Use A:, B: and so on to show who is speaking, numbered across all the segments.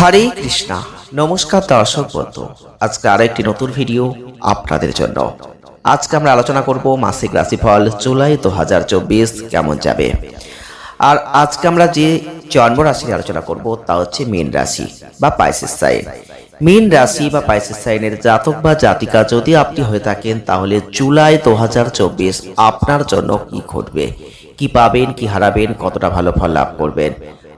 A: হরে কৃষ্ণা। নমস্কার দর্শক বন্ধু। আজকে আরও একটি নতুন ভিডিও আপনাদের জন্য। আজকে আমরা আলোচনা করব মাসিক রাশিফল জুলাই দু হাজার চব্বিশ কেমন যাবে। আর আজকে আমরা যে জন্ম রাশি আলোচনা করব তা হচ্ছে মীন রাশি বা পাইসিস সাইন। মীন রাশি বা পাইসিস সাইনের জাতক বা জাতিকা যদি আপনি হয়ে থাকেন, তাহলে জুলাই দু হাজার চব্বিশ আপনার জন্য কি ঘটবে? কি পাবেন, কি হারাবেন, কতটা ভালো ফল লাভ করবেন?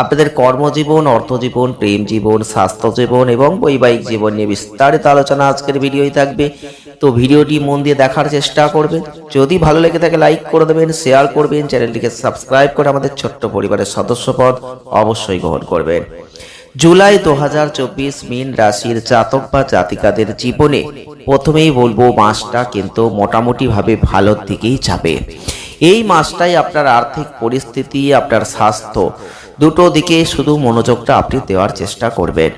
A: আপনাদের কর্মজীবন, অর্থজীবন, প্রেম জীবন, স্বাস্থ্য জীবন এবং বৈবাহিক জীবন নিয়ে বিস্তারিত আলোচনা আজকের ভিডিওই থাকবে। তো ভিডিওটি মন দিয়ে দেখার চেষ্টা করবেন। যদি ভালো লেগে থাকে, লাইক করে দেবেন, শেয়ার করবেন, চ্যানেলটিকে সাবস্ক্রাইব করে আমাদের ছোট্ট পরিবারের সদস্যপদ অবশ্যই গ্রহণ করবেন। জুলাই দু হাজার চব্বিশ মিন রাশির জাতক বা জাতিকাদের জীবনে প্রথমেই বলব, মাসটা কিন্তু মোটামুটিভাবে ভালোর দিকেই যাবে। এই মাসটাই আপনার আর্থিক পরিস্থিতি, আপনার স্বাস্থ্য দুটো দিকে শুধু মনোযোগটা আপনি দেওয়ার চেষ্টা করবেন।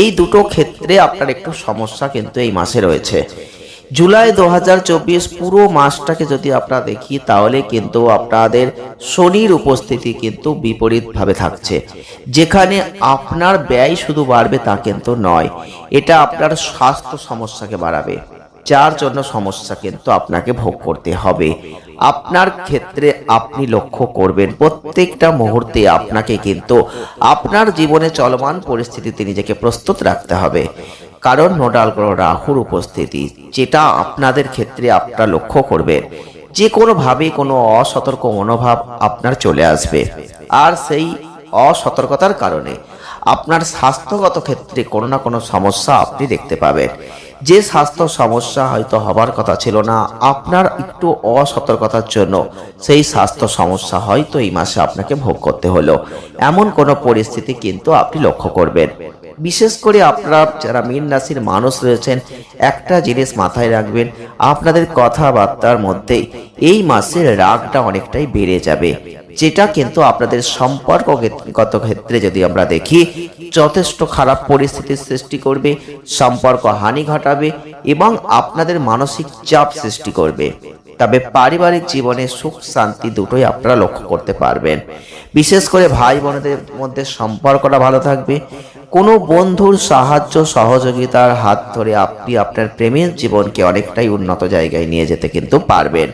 A: এই দুটো ক্ষেত্রে আপনার একটু সমস্যা কিন্তু এই মাসে রয়েছে। জুলাই দু হাজার চব্বিশ পুরো মাসটাকে যদি আমরা দেখি, তাহলে কিন্তু আপনাদের শনির উপস্থিতি কিন্তু বিপরীতভাবে থাকছে। যেখানে আপনার ব্যয় শুধু বাড়বে তা কিন্তু নয়, এটা আপনার স্বাস্থ্য সমস্যাকে বাড়াবে। যার জন্য সমস্যা কিন্তু আপনাকে ভোগ করতে হবে। আপনার ক্ষেত্রে আপনি লক্ষ্য করবেন, প্রত্যেকটা মুহূর্তে আপনাকে কিন্তু আপনার জীবনে চলমান পরিস্থিতিতে নিজেকে প্রস্তুত রাখতে হবে। কারণ নোডাল গ্রহ রাহুর উপস্থিতি, যেটা আপনাদের ক্ষেত্রে আপনারা লক্ষ্য করবেন। যে কোনোভাবে কোনো অসতর্ক মনোভাব আপনার চলে আসবে। আর সেই অসতর্কতার কারণে আপনার স্বাস্থ্যগত ক্ষেত্রে কোনো না কোনো সমস্যা আপনি দেখতে পাবেন। যে স্বাস্থ্য সমস্যা হয়তো হবার কথা ছিল না, আপনার একটু অসতর্কতার জন্য সেই স্বাস্থ্য সমস্যা হয়তো এই মাসে আপনাকে ভোগ করতে হলো। এমন কোনো পরিস্থিতি কিন্তু আপনি লক্ষ্য করবেন। বিশেষ করে আপনারা যারা মীন রাশির মানুষ রয়েছেন, একটা জিনিস মাথায় রাখবেন, আপনাদের কথাবার্তার মধ্যে এই মাসের রাগটা অনেকটাই বেড়ে যাবে। যেটা কিন্তু আপনাদের সম্পর্কগত ক্ষেত্রে যদি আমরা দেখি, যথেষ্ট খারাপ পরিস্থিতির সৃষ্টি করবে, সম্পর্ক হানি ঘটাবে এবং আপনাদের মানসিক চাপ সৃষ্টি করবে। তবে পারিবারিক জীবনে সুখ, শান্তি দুটোই আপনারা লক্ষ্য করতে পারবেন। বিশেষ করে ভাই বোনদের মধ্যে সম্পর্কটা ভালো থাকবে। কোনো বন্ধুর সাহায্য, সহযোগিতার হাত ধরে আপনি আপনার প্রেমের জীবনকে অনেকটাই উন্নত জায়গায় নিয়ে যেতে কিন্তু পারবেন।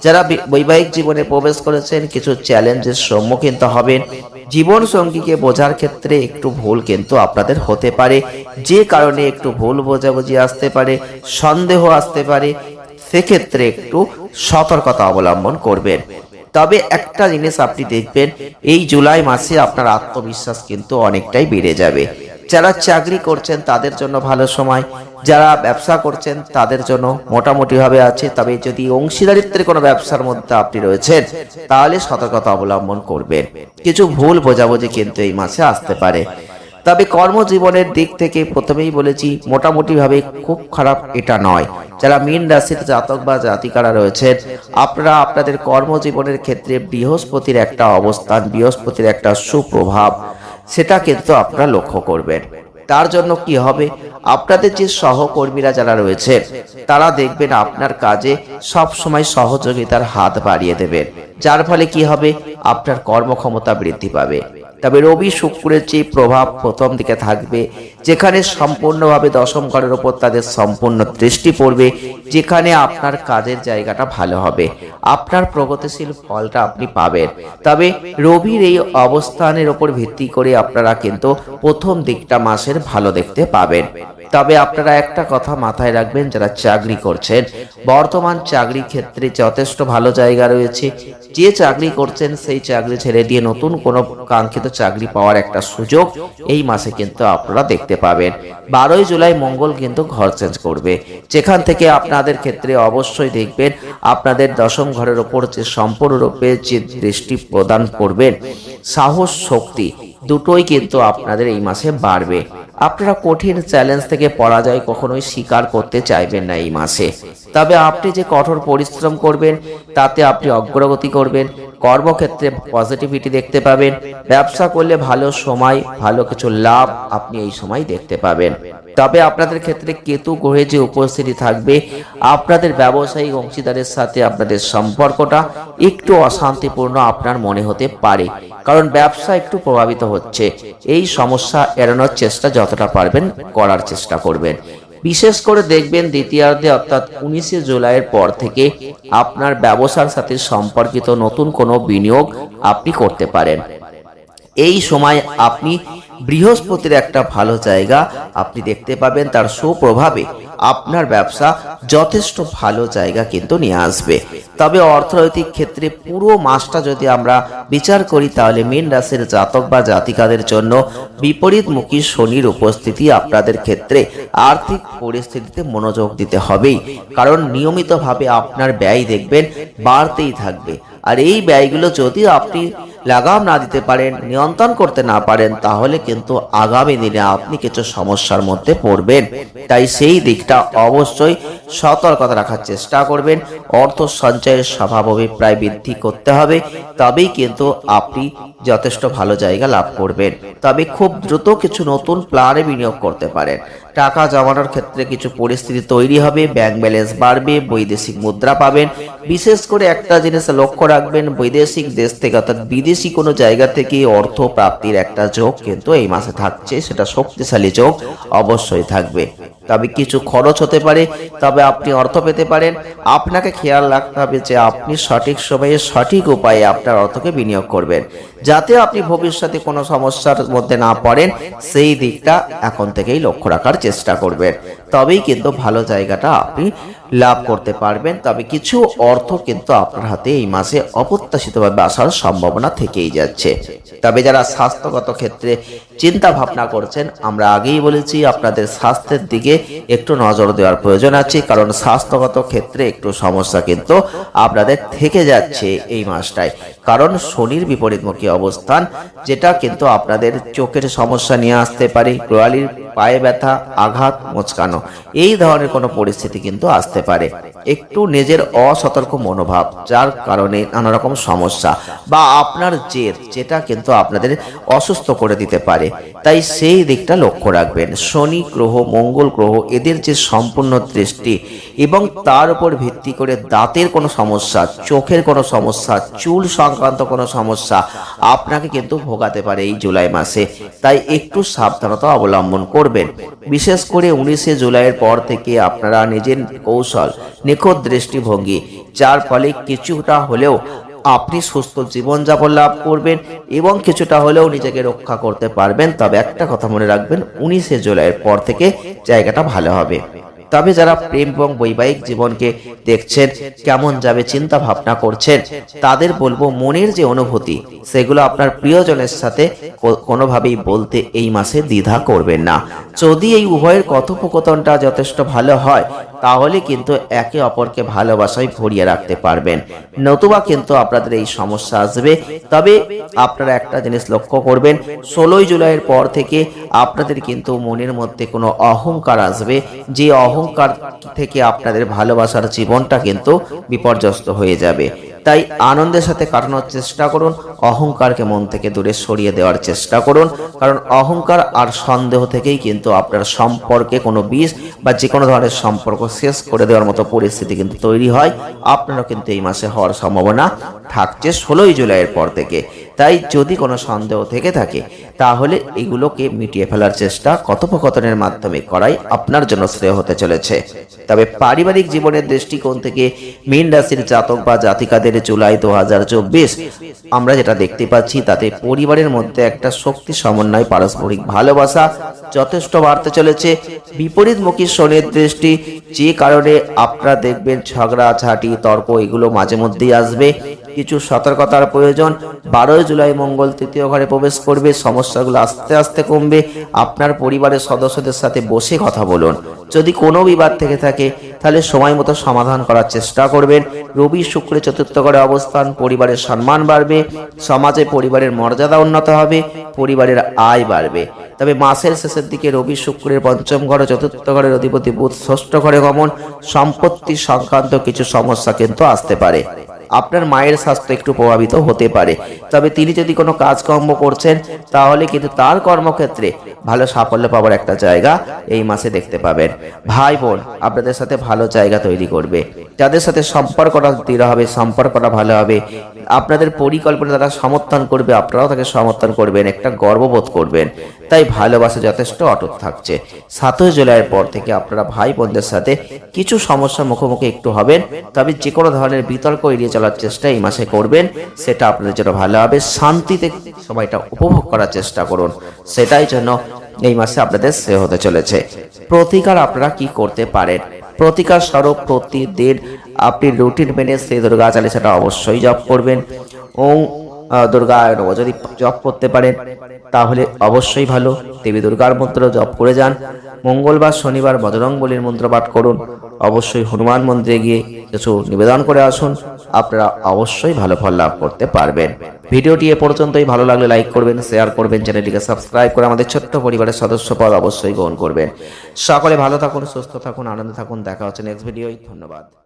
A: যারা বৈবাহিক জীবনে প্রবেশ করেছেন, কিছু চ্যালেঞ্জের সম্মুখীন তো হবেন। জীবন সঙ্গীকে বোঝার ক্ষেত্রে একটু ভুল কিন্তু আপনাদের হতে পারে। যে কারণে একটু ভুল বোঝাবুঝি আসতে পারে, সন্দেহ আসতে পারে, সেক্ষেত্রে একটু সতর্কতা অবলম্বন করবেন। তবে একটা জিনিস আপনি দেখবেন, এই জুলাই মাসে আপনার আত্মবিশ্বাস কিন্তু অনেকটাই বেড়ে যাবে। যারা চাকরি করছেন তাদের জন্য ভালো সময়, যারা ব্যবসা করছেন তাদের জন্য মোটামুটিভাবে আছে। তবে যদি অংশীদারিত্বের কোনো ব্যবসার মধ্যে আপনি রয়েছেন, তাহলে সতর্কতা অবলম্বন করবেন। কিছু ভুল বোঝাবুঝি কিন্তু এই মাসে আসতে পারে। তবে কর্মজীবনের দিক থেকে প্রথমেই বলেছি, মোটামুটিভাবে খুব খারাপ এটা নয়। যারা মীন রাশির জাতক বা জাতিকারা রয়েছেন, আপনারা আপনাদের কর্মজীবনের ক্ষেত্রে বৃহস্পতির একটা অবস্থান, বৃহস্পতির একটা সুপ্রভাব সেটা কিন্তু আপনারা লক্ষ্য করবেন। তার জন্য কি হবে? আপনাদের যে সহকর্মীরা যারা রয়েছেন তারা দেখবেন আপনার কাজে সব সময় সহযোগিতার হাত বাড়িয়ে দেবেন যার ফলে কি হবে? আপনার কর্মক্ষমতা বৃদ্ধি পাবে। তবে রবি শুক্রের যে প্রভাব প্রথম দিকে থাকবে, যেখানে সম্পূর্ণভাবে দশম ঘরের ওপর তাদের সম্পূর্ণ দৃষ্টি পড়বে, যেখানে আপনার কাজের জায়গাটা ভালো হবে। আপনার প্রগতিশীল ফলটা আপনি পাবেন। তবে রবির এই অবস্থানের ওপর ভিত্তি করে আপনারা কিন্তু প্রথম দিকটা মাসের ভালো দেখতে পাবেন। তবে আপনারা একটা কথা মাথায় রাখবেন, যারা চাকরি করছেন, বর্তমান চাকরি ক্ষেত্রে যথেষ্ট ভালো জায়গা রয়েছে। যে চাকরি করছেন, সেই চাকরি ছেড়ে দিয়ে নতুন কোনো কাঙ্ক্ষিত চাকরি পাওয়ার একটা সুযোগ এই মাসে কিন্তু আপনারা দেখতে পাবেন। বারোই জুলাই মঙ্গল কিন্তু ঘর চেঞ্জ করবে। যেখান থেকে আপনাদের ক্ষেত্রে অবশ্যই দেখবেন, আপনাদের দশম ঘরের ওপর যে সম্পূর্ণরূপে যে দৃষ্টি প্রদান করবেন, সাহস, শক্তি, দুটোই কিন্তু আপনাদের এই মাসে বাড়বে। আপনারা কঠিন চ্যালেঞ্জ থেকে পরাজয় কখনোই স্বীকার করতে চাইবেন না এই মাসে। তবে আপনি যে কঠোর পরিশ্রম করবেন, তাতে আপনি অগ্রগতি করবেন কর্মক্ষেত্রে পজিটিভিটি দেখতে পাবেন। ব্যবসা করলে ভালো সময়, ভালো কিছু লাভ আপনি এই সময় দেখতে পাবেন। তবে আপনাদের ক্ষেত্রে কেতু গ্রহে যে উপস্থিতি থাকবে, আপনাদের ব্যবসায়িক অংশীদারের সাথে আপনাদের সম্পর্কটা একটু অশান্তিপূর্ণ আপনার মনে হতে পারে। কারণ ব্যবসা একটু প্রভাবিত হচ্ছে। এই সমস্যা এড়ানোর চেষ্টা যতটা পারবেন করার চেষ্টা করবেন। বিশেষ করে দেখবেন দ্বিতীয়ার্ধে অর্থাৎ উনিশে জুলাইয়ের পর থেকে আপনার ব্যবসার সাথে সম্পর্কিত নতুন কোনো বিনিয়োগ আপনি করতে পারেন। এই সময় আপনি বৃহস্পতির একটা ভালো জায়গা, আপনি দেখতে পাবেন তার সুপ্রভাবে আপনার ব্যবসা যথেষ্ট ভালো জায়গা কিন্তু নিয়ে আসবে। তবে অর্থনৈতিক ক্ষেত্রে পুরো মাসটা যদি আমরা বিচার করি, তাহলে মীন রাশির জাতক বা জাতিকাদের জন্য বিপরীতমুখী শনির উপস্থিতি আপনাদের ক্ষেত্রে আর্থিক পরিস্থিতিতে মনোযোগ দিতে হবেই। কারণ নিয়মিতভাবে আপনার ব্যয় দেখবেন, বাড়তেই থাকবে। আর এই ব্যয়গুলো যদি আপনি লাগাম না দিতে পারেন, নিয়ন্ত্রণ করতে না পারেন, তাহলে কিন্তু আগামী দিনে আপনি কিছু সমস্যার মধ্যে পড়বেন। তাই সেই দিকটা অবশ্যই সতর্কতা রাখার চেষ্টা করবেন। অর্থ সঞ্চয়ের স্বভাব অভিপ্রায় বৃদ্ধি করতে হবে। তবেই কিন্তু আপনি যথেষ্ট ভালো জায়গা লাভ করবেন। তবে খুব দ্রুত কিছু নতুন প্ল্যানে বিনিয়োগ করতে পারেন। টাকা জমানোর ক্ষেত্রে কিছু পরিস্থিতি তৈরি হবে ব্যাংক ব্যালেন্স বাড়বে, বৈদেশিক মুদ্রা পাবেন। বিশেষ করে একটা জিনিস লক্ষ্য রাখবেন, বৈদেশিক দেশ থেকে অর্থাৎ বিদেশি কোনো জায়গা থেকে অর্থ প্রাপ্তির একটা যোগ কিন্তু এই মাসে থাকছে, সেটা শক্তিশালী যোগ অবশ্যই থাকবে। তবে কিছু খরচ হতে পারে, তবে আপনি অর্থ পেতে পারেন। আপনাকে খেয়াল রাখতে হবে যে আপনি সঠিক সময়ে সঠিক উপায়ে আপনার অর্থকে বিনিয়োগ করবেন। যাতে আপনি ভবিষ্যতে কোনো সমস্যার মধ্যে না পড়েন, সেই দিকটা এখন থেকেই লক্ষ্য রাখার চেষ্টা করবেন। তবেই কিন্তু ভালো জায়গাটা আপনি লাভ করতে পারবেন, তবে কিছু অর্থ কিন্তু আপনার হাতে এই মাসে অপ্রত্যাশিতভাবে আসার সম্ভাবনা থেকেই যাচ্ছে। তবে যারা স্বাস্থ্যগত ক্ষেত্রে চিন্তা ভাবনা করছেন, আমরা আগেই বলেছি আপনাদের স্বাস্থ্যের দিকে একটু নজর দেওয়ার প্রয়োজন আছে, কারণ স্বাস্থ্যগত ক্ষেত্রে একটু সমস্যা কিন্তু আপনাদের থেকে যাচ্ছে এই মাসটায়। কারণ শনির বিপরীতমুখী অবস্থান, যেটা কিন্তু আপনাদের চোখের সমস্যা নিয়ে আসতে পারে গোয়ালির পায়ে ব্যথা, আঘাত, মোচকানো, এই ধরনের কোনো পরিস্থিতি কিন্তু আসতে পারে। একটু নিজের অসতর্ক মনোভাব, যার কারণে নানা রকম সমস্যা বা আপনার জেদ, যেটা কিন্তু আপনাদের অসুস্থ করে দিতে পারে। তাই সেই দিকটা লক্ষ্য রাখবেন। শনি গ্রহ, মঙ্গল গ্রহ, এদের যে সম্পূর্ণ দৃষ্টি এবং তার উপর ভিত্তি করে দাঁতের কোনো সমস্যা, চোখের কোনো সমস্যা, চুল সংক্রান্ত কোনো সমস্যা আপনাকে কিন্তু ভোগাতে পারে এই জুলাই মাসে। তাই একটু সাবধানতা অবলম্বন করবেন। বিশেষ করে উনিশে জুলাইয়ের পর থেকে আপনারা নিজের কৌশল নিখুঁত দৃষ্টিভঙ্গি, যার ফলে কিছুটা হলেও আপনি সুস্থ জীবনযাপন লাভ করবেন এবং কিছুটা হলেও নিজেকে রক্ষা করতে পারবেন। তবে একটা কথা মনে রাখবেন, উনিশে জুলাইয়ের পর থেকে জায়গাটা ভালো হবে। তবে যারা প্রেম এবং বৈবাহিক জীবনকে দেখছেন, কেমন যাবে চিন্তা ভাবনা করছেন, তাদের বলব মনের যে অনুভূতি, সেগুলো আপনার প্রিয়জনের সাথে কোনোভাবেই বলতে এই মাসে দ্বিধা করবেন না। যদি এই উভয়ের কথোপকথনটা যথেষ্ট ভালো হয় তাহলে কিন্তু একে অপরকে ভালোবাসায় ভরিয়ে রাখতে পারবেন। নতুবা কিন্তু আপনাদের এই সমস্যা আসবে। তবে আপনারা একটা জিনিস লক্ষ্য করবেন, ষোলোই জুলাইয়ের পর থেকে আপনাদের কিন্তু মনের মধ্যে কোনো অহংকার আসবে। যে অহংকার থেকে আপনাদের ভালোবাসার জীবনটা কিন্তু বিপর্যস্ত হয়ে যাবে। তাই আনন্দের সাথে কাটানোর চেষ্টা করুন, অহংকারকে মন থেকে দূরে সরিয়ে দেওয়ার চেষ্টা করুন, কারণ অহংকার আর সন্দেহ থেকেই কিন্তু আপনার সম্পর্কে কোনো বিষ বা যে কোনো ধরনের সম্পর্ক শেষ করে দেওয়ার মতো পরিস্থিতি কিন্তু তৈরি হয়। আপনারও কিন্তু এই মাসে হওয়ার সম্ভাবনা থাকছে ষোলোই জুলাইয়ের পর থেকে। তাই যদি কোনো সন্দেহ থেকে থাকে, তাহলে এগুলোকে মিটিয়ে ফেলার চেষ্টা কথোপকথনের মাধ্যমে করাই আপনার জন্য শ্রেয় হতে চলেছে। তবে পারিবারিক জীবনের দৃষ্টিকোণ থেকে মীন রাশির জাতক বা জাতিকাদের জুলাই দু হাজার চব্বিশ, আমরা যেটা দেখতে পাচ্ছি তাতে পরিবারের মধ্যে একটা শক্তি সমন্বয়, পারস্পরিক ভালোবাসা যথেষ্ট বাড়তে চলেছে। বিপরীতমুখী শনির দৃষ্টি যে কারণে আপনারা দেখবেন ঝগড়া, ঝাঁটি, তর্ক এগুলো মাঝে মধ্যেই আসবে। কিছু সতর্কতার প্রয়োজন। বারোই জুলাই মঙ্গল তৃতীয় ঘরে প্রবেশ করবে। সমস্যাগুলো আস্তে আস্তে কমবে। আপনার পরিবারের সদস্যদের সাথে বসে কথা বলুন। যদি কোনো বিবাদ থেকে থাকে, তাহলে সময় মতো সমাধান করার চেষ্টা করবেন। রবি শুক্রে চতুর্থ ঘরে অবস্থান, পরিবারের সম্মান বাড়বে। সমাজে পরিবারের মর্যাদা উন্নত হবে, পরিবারের আয় বাড়বে। তবে মাসের শেষের দিকে রবি শুক্রের পঞ্চম ঘরে, চতুর্থ ঘরের অধিপতি বুধ ষষ্ঠ ঘরে গমন। সম্পত্তি সংক্রান্ত কিছু সমস্যা কিন্তু আসতে পারে। আপনার মায়ের স্বাস্থ্য একটু প্রভাবিত হতে পারে। তবে তিনি যদি কোনো কাজকর্ম করছেন, তাহলে কিন্তু তার কর্মক্ষেত্রে ভালো সাফল্য পাওয়ার একটা জায়গা এই মাসে দেখতে পাবেন। ভাই বোন, আপনাদের সাথে ভালো জায়গা তৈরি করবে। যাদের সাথে সম্পর্কটা দৃঢ় হবে, সম্পর্কটা ভালো হবে, আপনাদের পরিকল্পনা তারা সমর্থন করবে, আপনারাও তাকে সমর্থন করবেন, একটা গর্ববোধ করবেন। তাই ভালোবাসা যথেষ্ট অটুট থাকছে। সাতই জুলাইয়ের পর থেকে আপনারা ভাই বোনদের সাথে কিছু সমস্যার মুখোমুখি একটু হবেন, তবে যে কোনো ধরনের বিতর্ক এড়িয়ে চলার চেষ্টা এই মাসে করবেন, সেটা আপনাদের জন্য ভালো হবে। শান্তিতে সময়টা উপভোগ করার চেষ্টা করুন, সেটাই জন্য এই মাসে আপনাদের সে হতে চলেছে। প্রতিকার আপনারা কি করতে পারেন? প্রতিকার স্বরূপ প্রতিদিন আপনি রুটিন মেনে শ্রী দুর্গা চালিসাটা অবশ্যই জপ করবেন। ওং দুর্গা নম। যদি জপ করতে পারেন, তাহলে অবশ্যই ভালো। দেবী দুর্গার মন্ত্র জপ করে যান। মঙ্গলবার, শনিবার বজরং বলির মন্ত্র পাঠ করুন। অবশ্যই হনুমান মন্দিরে গিয়ে কিছু নিবেদন করে আসুন। আপনারা অবশ্যই ভালো ফল লাভ করতে পারবেন। ভিডিওটি এ পর্যন্তই। ভালো লাগলে লাইক করবেন শেয়ার করবেন, চ্যানেলটিকে সাবস্ক্রাইব করে আমাদের ছোট্ট পরিবারের সদস্য পদ অবশ্যই গ্রহণ করবেন। সকলে ভালো থাকুন, সুস্থ থাকুন, আনন্দে থাকুন। দেখা হচ্ছে নেক্সট ভিডিওই ধন্যবাদ।